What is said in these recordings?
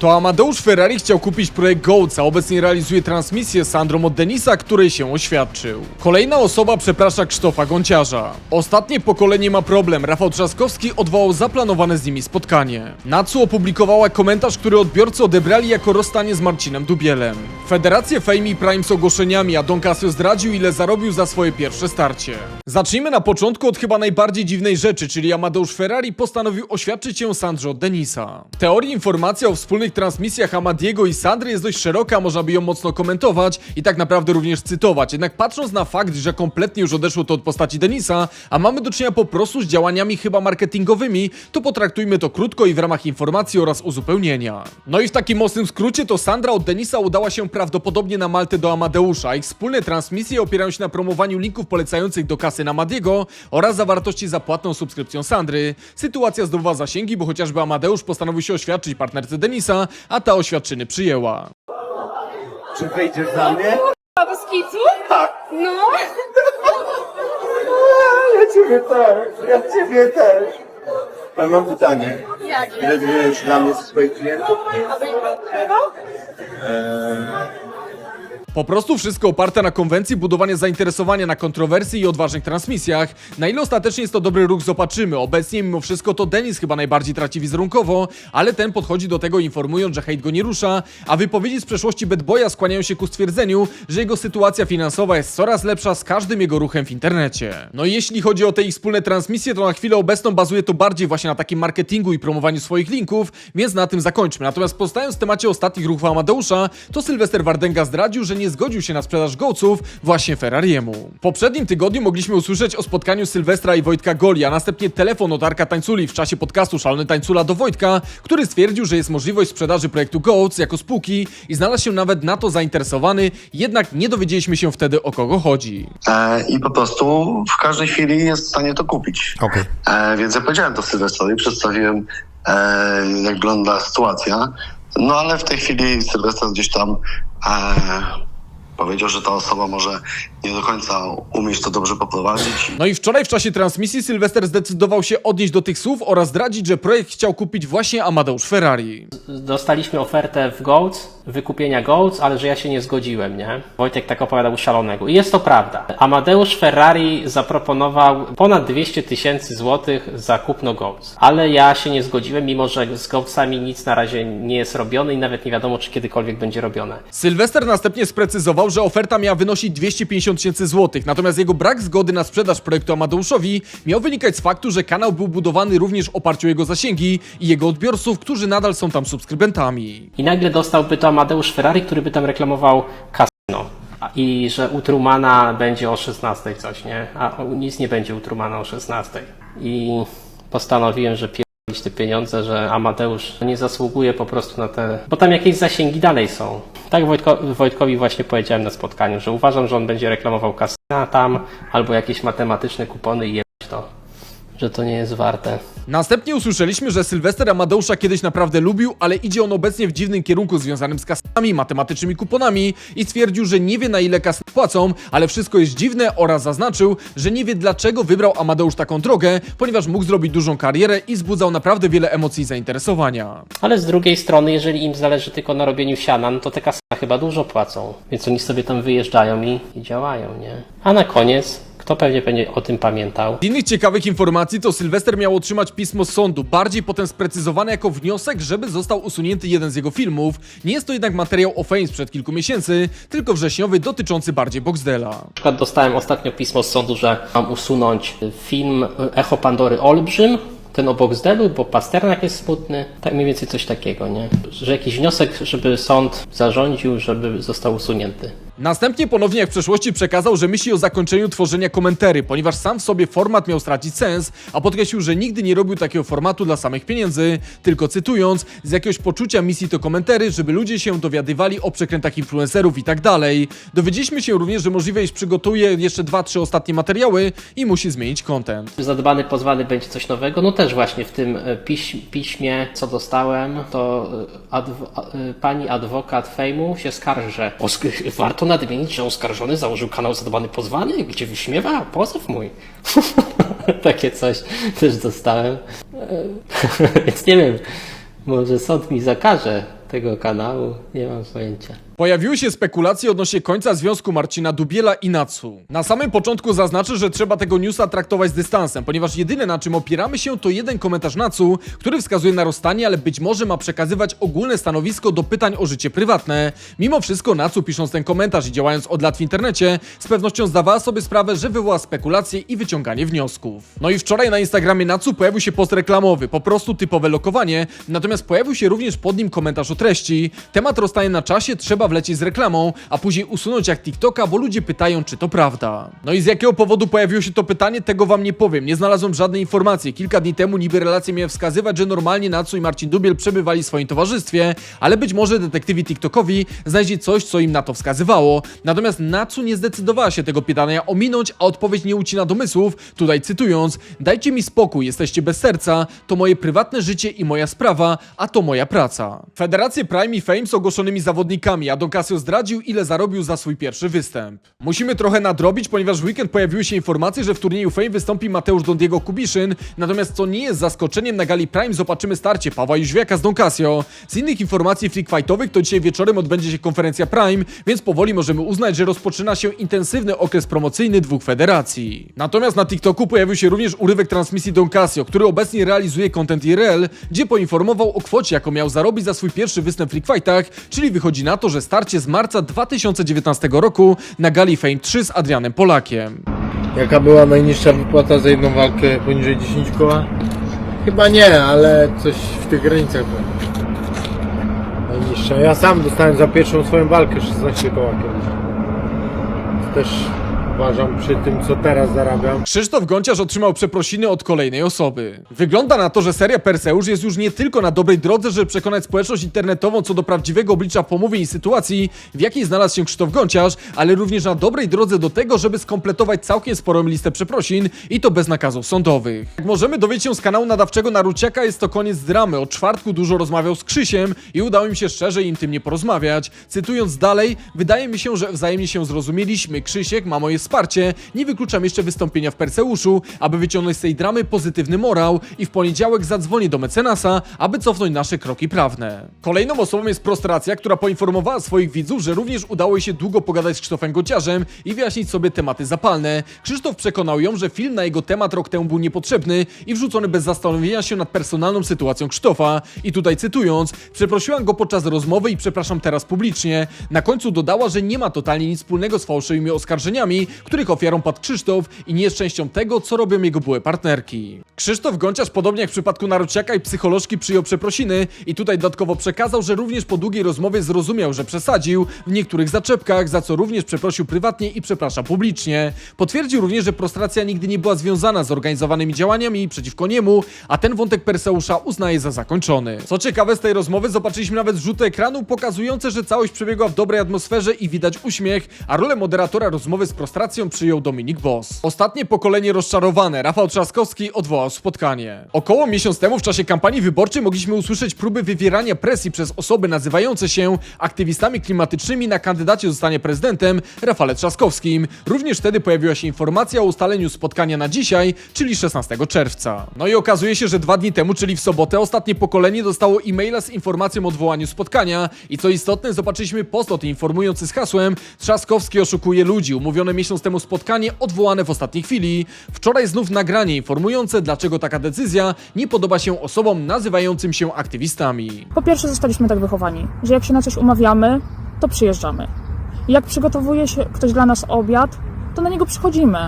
To Amadeusz Ferrari chciał kupić projekt Goats, a obecnie realizuje transmisję z Sandrą od Denisa, której się oświadczył. Kolejna osoba przeprasza Krzysztofa Gąciarza. Ostatnie pokolenie ma problem. Rafał Trzaskowski odwołał zaplanowane z nimi spotkanie. Natsu opublikowała komentarz, który odbiorcy odebrali jako rozstanie z Marcinem Dubielem. Federację Fame i Prime z ogłoszeniami, a Don Casio zdradził ile zarobił za swoje pierwsze starcie. Zacznijmy na początku od chyba najbardziej dziwnej rzeczy, czyli Amadeusz Ferrari postanowił oświadczyć się Sandrze od Denisa. Teorii informacja o wspólnych transmisjach Amadiego i Sandry jest dość szeroka, można by ją mocno komentować i tak naprawdę również cytować. Jednak patrząc na fakt, że kompletnie już odeszło to od postaci Denisa, a mamy do czynienia po prostu z działaniami chyba marketingowymi, to potraktujmy to krótko i w ramach informacji oraz uzupełnienia. No i w takim mocnym skrócie to Sandra od Denisa udała się prawdopodobnie na Maltę do Amadeusza. Ich wspólne transmisje opierają się na promowaniu linków polecających do kasy na oraz zawartości za płatną subskrypcją Sandry. Sytuacja zdobywa zasięgi, bo chociażby Amadeusz postanowił się oświadczyć partnerce Denisa, a ta oświadczyny przyjęła. Czy wyjdziesz za mnie? A bez kicu? No. Ja ciebie też, ja ciebie też. Ale mam pytanie. Jakie? Ile wymieniłeś dla mnie ze swoich klientów? A będzie pan przerwał? Po prostu wszystko oparte na konwencji budowania zainteresowania na kontrowersji i odważnych transmisjach. Na ile ostatecznie jest to dobry ruch zobaczymy. Obecnie mimo wszystko to Denis chyba najbardziej traci wizerunkowo, ale ten podchodzi do tego informując, że hejt go nie rusza, a wypowiedzi z przeszłości Bad Boya skłaniają się ku stwierdzeniu, że jego sytuacja finansowa jest coraz lepsza z każdym jego ruchem w internecie. No i jeśli chodzi o te ich wspólne transmisje, to na chwilę obecną bazuje to bardziej właśnie na takim marketingu i promowaniu swoich linków, więc na tym zakończmy. Natomiast pozostając w temacie ostatnich ruchów Amadeusza, to Sylwester Wardenga zdradził, że nie zgodził się na sprzedaż Gołców właśnie Ferrariemu. W poprzednim tygodniu mogliśmy usłyszeć o spotkaniu Sylwestra i Wojtka Goli, a następnie telefon od Arka Tańculi w czasie podcastu Szalony Tańcula do Wojtka, który stwierdził, że jest możliwość sprzedaży projektu Goats jako spółki i znalazł się nawet na to zainteresowany, jednak nie dowiedzieliśmy się wtedy o kogo chodzi. E, I po prostu w każdej chwili jest w stanie to kupić. Okej. E, więc ja powiedziałem to Sylwestrowi, przedstawiłem e, jak wygląda sytuacja. No ale w tej chwili Sylwester gdzieś tam powiedział, że ta osoba może nie do końca umieć to dobrze poprowadzić. No i wczoraj w czasie transmisji Sylwester zdecydował się odnieść do tych słów oraz zdradzić, że projekt chciał kupić właśnie Amadeusz Ferrari. Dostaliśmy ofertę w Goats, wykupienia Goats, ale że ja się nie zgodziłem, nie? Wojtek tak opowiadał szalonego. I jest to prawda. Amadeusz Ferrari zaproponował ponad 200 tysięcy złotych za kupno Goats. Ale ja się nie zgodziłem, mimo że z Goatsami nic na razie nie jest robione i nawet nie wiadomo, czy kiedykolwiek będzie robione. Sylwester następnie sprecyzował, że oferta miała wynosić 250 tysięcy złotych, natomiast jego brak zgody na sprzedaż projektu Amadeuszowi miał wynikać z faktu, że kanał był budowany również w oparciu o jego zasięgi i jego odbiorców, którzy nadal są tam subskrybentami. I nagle dostałby to Amadeusz Ferrari, który by tam reklamował kasyno. I że u Trumana będzie o 16 coś, nie? A nic nie będzie u Trumana o 16. I postanowiłem, że pierdolić te pieniądze, że Amadeusz nie zasługuje po prostu na te... Bo tam jakieś zasięgi dalej są. Tak Wojtko, Wojtkowi właśnie powiedziałem na spotkaniu, że uważam, że on będzie reklamował kasyna tam, albo jakieś matematyczne kupony i jebać to. Że to nie jest warte. Następnie usłyszeliśmy, że Sylwester Amadeusza kiedyś naprawdę lubił, ale idzie on obecnie w dziwnym kierunku związanym z kasami, matematycznymi kuponami i stwierdził, że nie wie na ile kasy płacą, ale wszystko jest dziwne oraz zaznaczył, że nie wie dlaczego wybrał Amadeusz taką drogę, ponieważ mógł zrobić dużą karierę i wzbudzał naprawdę wiele emocji i zainteresowania. Ale z drugiej strony, jeżeli im zależy tylko na robieniu siana, no to te kasyna chyba dużo płacą. Więc oni sobie tam wyjeżdżają i, i działają, nie? A na koniec, kto pewnie będzie o tym pamiętał, Z innych ciekawych informacji to Sylwester miał otrzymać pismo z sądu, bardziej potem sprecyzowane jako wniosek, żeby został usunięty jeden z jego filmów. Nie jest to jednak materiał o Fame sprzed kilku miesięcy, tylko wrześniowy dotyczący bardziej Boxdela. Na przykład dostałem ostatnio pismo z sądu, że mam usunąć film Echo Pandory Olbrzym, ten o Boxdelu, bo Pasternak jest smutny, tak mniej więcej coś takiego, nie? Że jakiś wniosek, żeby sąd zarządził, żeby został usunięty. Następnie ponownie jak w przeszłości przekazał, że myśli o zakończeniu tworzenia komentarzy, ponieważ sam w sobie format miał stracić sens, a podkreślił, że nigdy nie robił takiego formatu dla samych pieniędzy, tylko cytując, z jakiegoś poczucia misji to komentary, żeby ludzie się dowiadywali o przekrętach influencerów i tak dalej. Dowiedzieliśmy się również, że możliwe, iż przygotuje jeszcze dwa, trzy ostatnie materiały i musi zmienić content. Zadbany, pozwany będzie coś nowego. No też właśnie w tym e, piś, piśmie, co dostałem, to e, adw, e, pani adwokat Fejmu się skarży, że osk- warto nadmienić, że oskarżony założył kanał Zadbany, pozwany, gdzie wyśmiewa pozew mój. Takie coś też dostałem. E, Więc nie wiem, może sąd mi zakaże tego kanału, nie mam pojęcia. Pojawiły się spekulacje odnośnie końca związku Marcina Dubiela i Natsu. Na samym początku zaznaczę, że trzeba tego newsa traktować z dystansem, ponieważ jedyne na czym opieramy się to jeden komentarz Natsu, który wskazuje na rozstanie, ale być może ma przekazywać ogólne stanowisko do pytań o życie prywatne. Mimo wszystko Natsu pisząc ten komentarz i działając od lat w internecie, z pewnością zdawała sobie sprawę, że wywoła spekulacje i wyciąganie wniosków. No i wczoraj na Instagramie Natsu pojawił się post reklamowy, po prostu typowe lokowanie, natomiast pojawił się również pod nim komentarz o treści. Temat rozstanie na czasie, trzeba wlecieć z reklamą, a później usunąć jak TikToka, bo ludzie pytają, czy to prawda. No i z jakiego powodu pojawiło się to pytanie, tego wam nie powiem. Nie znalazłem żadnej informacji. Kilka dni temu niby relacje miały wskazywać, że normalnie Natsu i Marcin Dubiel przebywali w swoim towarzystwie, ale być może detektywi TikTokowi znajdzie coś, co im na to wskazywało. Natomiast Natsu nie zdecydowała się tego pytania ominąć, a odpowiedź nie ucina domysłów. Tutaj cytując: Dajcie mi spokój, jesteście bez serca, to moje prywatne życie i moja sprawa, a to moja praca. Federacje Prime i Fame ogłoszonymi zawodnikami, a Don Casio zdradził, ile zarobił za swój pierwszy występ. Musimy trochę nadrobić, ponieważ w weekend pojawiły się informacje, że w turnieju Fame wystąpi Mateusz Don Diego Kubiszyn, natomiast co nie jest zaskoczeniem, na gali Prime zobaczymy starcie Pawła Jóźwiaka z Don Casio. Z innych informacji freak fightowych to dzisiaj wieczorem odbędzie się konferencja Prime, więc powoli możemy uznać, że rozpoczyna się intensywny okres promocyjny dwóch federacji. Natomiast na TikToku pojawił się również urywek transmisji Don Casio, który obecnie realizuje content IRL, gdzie poinformował o kwocie, jaką miał zarobić za swój pierwszy występ w Freak Fightach, czyli wychodzi na to, że starcie z marca 2019 roku na gali Fame 3 z Adrianem Polakiem. Jaka była najniższa wypłata za jedną walkę poniżej 10 koła? Chyba nie, ale coś w tych granicach było. Najniższa. Ja sam dostałem za pierwszą swoją walkę 16 koła kiedyś. Też uważam przy tym, co teraz zarabiam. Krzysztof Gonciarz otrzymał przeprosiny od kolejnej osoby. Wygląda na to, że seria Perseusz jest już nie tylko na dobrej drodze, żeby przekonać społeczność internetową co do prawdziwego oblicza pomówień i sytuacji, w jakiej znalazł się Krzysztof Gonciarz, ale również na dobrej drodze do tego, żeby skompletować całkiem sporą listę przeprosin i to bez nakazów sądowych. Jak możemy dowiedzieć się z kanału nadawczego Naruciaka, jest to koniec dramy. Od czwartku dużo rozmawiał z Krzysiem i udało mi się szczerze im tym nie porozmawiać. Cytując dalej, wydaje mi się, że wzajemnie się zrozumieliśmy. Krzysiek ma moje wsparcie. Nie wykluczam jeszcze wystąpienia w Perseuszu, aby wyciągnąć z tej dramy pozytywny morał i w poniedziałek zadzwonię do mecenasa, aby cofnąć nasze kroki prawne. Kolejną osobą jest Prostracja, która poinformowała swoich widzów, że również udało jej się długo pogadać z Krzysztofem Gociarzem i wyjaśnić sobie tematy zapalne. Krzysztof przekonał ją, że film na jego temat rok temu był niepotrzebny i wrzucony bez zastanowienia się nad personalną sytuacją Krzysztofa. I tutaj cytując, przeprosiłam go podczas rozmowy i przepraszam teraz publicznie. Na końcu dodała, że nie ma totalnie nic wspólnego z fałszywymi oskarżeniami, których ofiarą padł Krzysztof i nie jest częścią tego, co robią jego byłe partnerki. Krzysztof Gonciarz, podobnie jak w przypadku Naruciaka i psycholożki, przyjął przeprosiny i tutaj dodatkowo przekazał, że również po długiej rozmowie zrozumiał, że przesadził w niektórych zaczepkach, za co również przeprosił prywatnie i przeprasza publicznie. Potwierdził również, że prostracja nigdy nie była związana z organizowanymi działaniami przeciwko niemu, a ten wątek Perseusza uznaje za zakończony. Co ciekawe, z tej rozmowy zobaczyliśmy nawet rzuty ekranu pokazujące, że całość przebiegła w dobrej atmosferze i widać uśmiech, a rolę moderatora rozmowy z prostracją przyjął Dominik Boss. Ostatnie pokolenie rozczarowane, Rafał Trzaskowski odwołał spotkanie. Około miesiąc temu w czasie kampanii wyborczej mogliśmy usłyszeć próby wywierania presji przez osoby nazywające się aktywistami klimatycznymi na kandydacie zostanie prezydentem Rafale Trzaskowskim. Również wtedy pojawiła się informacja o ustaleniu spotkania na dzisiaj, czyli 16 czerwca. No i okazuje się, że dwa dni temu, czyli w sobotę, ostatnie pokolenie dostało e-maila z informacją o odwołaniu spotkania i co istotne, zobaczyliśmy post o tym informujący z hasłem Trzaskowski oszukuje ludzi. Umówione miesiąc temu spotkanie odwołane w ostatniej chwili. Wczoraj znów nagranie informujące, dlaczego taka decyzja nie podoba się osobom nazywającym się aktywistami. Po pierwsze, zostaliśmy tak wychowani, że jak się na coś umawiamy, to przyjeżdżamy. Jak przygotowuje się ktoś dla nas obiad, to na niego przychodzimy.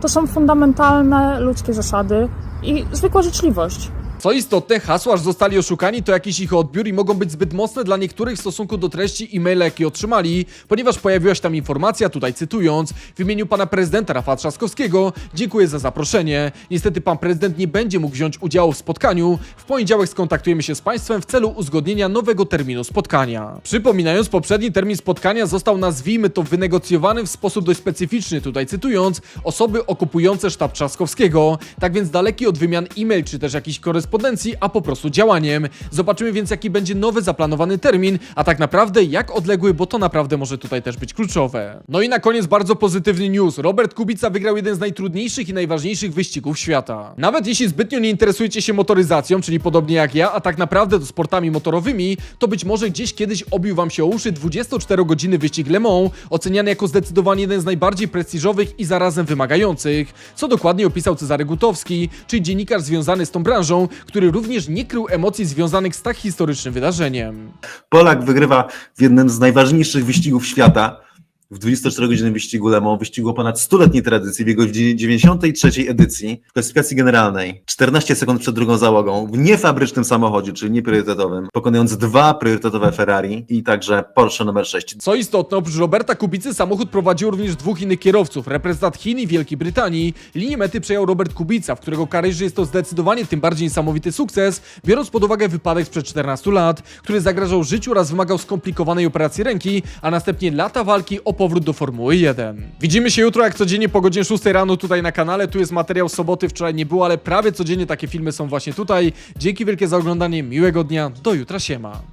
To są fundamentalne ludzkie zasady i zwykła życzliwość. Co istotne, hasła, że zostali oszukani, to jakiś ich odbiór i mogą być zbyt mocne dla niektórych w stosunku do treści e-maila, jakie otrzymali, ponieważ pojawiła się tam informacja, tutaj cytując, w imieniu pana prezydenta Rafała Trzaskowskiego, dziękuję za zaproszenie. Niestety pan prezydent nie będzie mógł wziąć udziału w spotkaniu. W poniedziałek skontaktujemy się z państwem w celu uzgodnienia nowego terminu spotkania. Przypominając, poprzedni termin spotkania został, nazwijmy to, wynegocjowany w sposób dość specyficzny, tutaj cytując, osoby okupujące sztab Trzaskowskiego. Tak więc daleki od wymian e-mail czy też jakichś korespondencji korespondencji, a po prostu działaniem. Zobaczymy więc jaki będzie nowy zaplanowany termin, a tak naprawdę jak odległy, bo to naprawdę może tutaj też być kluczowe. No i na koniec bardzo pozytywny news. Robert Kubica wygrał jeden z najtrudniejszych i najważniejszych wyścigów świata. Nawet jeśli zbytnio nie interesujecie się motoryzacją, czyli podobnie jak ja, a tak naprawdę to sportami motorowymi, to być może gdzieś kiedyś obił wam się o uszy 24-godzinny wyścig Le Mans, oceniany jako zdecydowanie jeden z najbardziej prestiżowych i zarazem wymagających, co dokładnie opisał Cezary Gutowski, czyli dziennikarz związany z tą branżą, który również nie krył emocji związanych z tak historycznym wydarzeniem. Polak wygrywa w jednym z najważniejszych wyścigów świata, w 24-godzinnym wyścigu Le Mans, wyścigu o ponad 100-letniej tradycji, w jego 93 edycji, w klasyfikacji generalnej, 14 sekund przed drugą załogą, w niefabrycznym samochodzie, czyli niepriorytetowym, pokonując dwa priorytetowe Ferrari i także Porsche numer 6. Co istotne, oprócz Roberta Kubicy samochód prowadził również dwóch innych kierowców. Reprezentant Chin i Wielkiej Brytanii. Linię mety przejął Robert Kubica, w którego karierze jest to zdecydowanie tym bardziej niesamowity sukces, biorąc pod uwagę wypadek sprzed 14 lat, który zagrażał życiu oraz wymagał skomplikowanej operacji ręki, a następnie lata walki o powrót do Formuły 1. Widzimy się jutro jak codziennie po godzinie 6 rano tutaj na kanale. Tu jest materiał soboty, wczoraj nie było, ale prawie codziennie takie filmy są właśnie tutaj. Dzięki wielkie za oglądanie, miłego dnia, do jutra siema.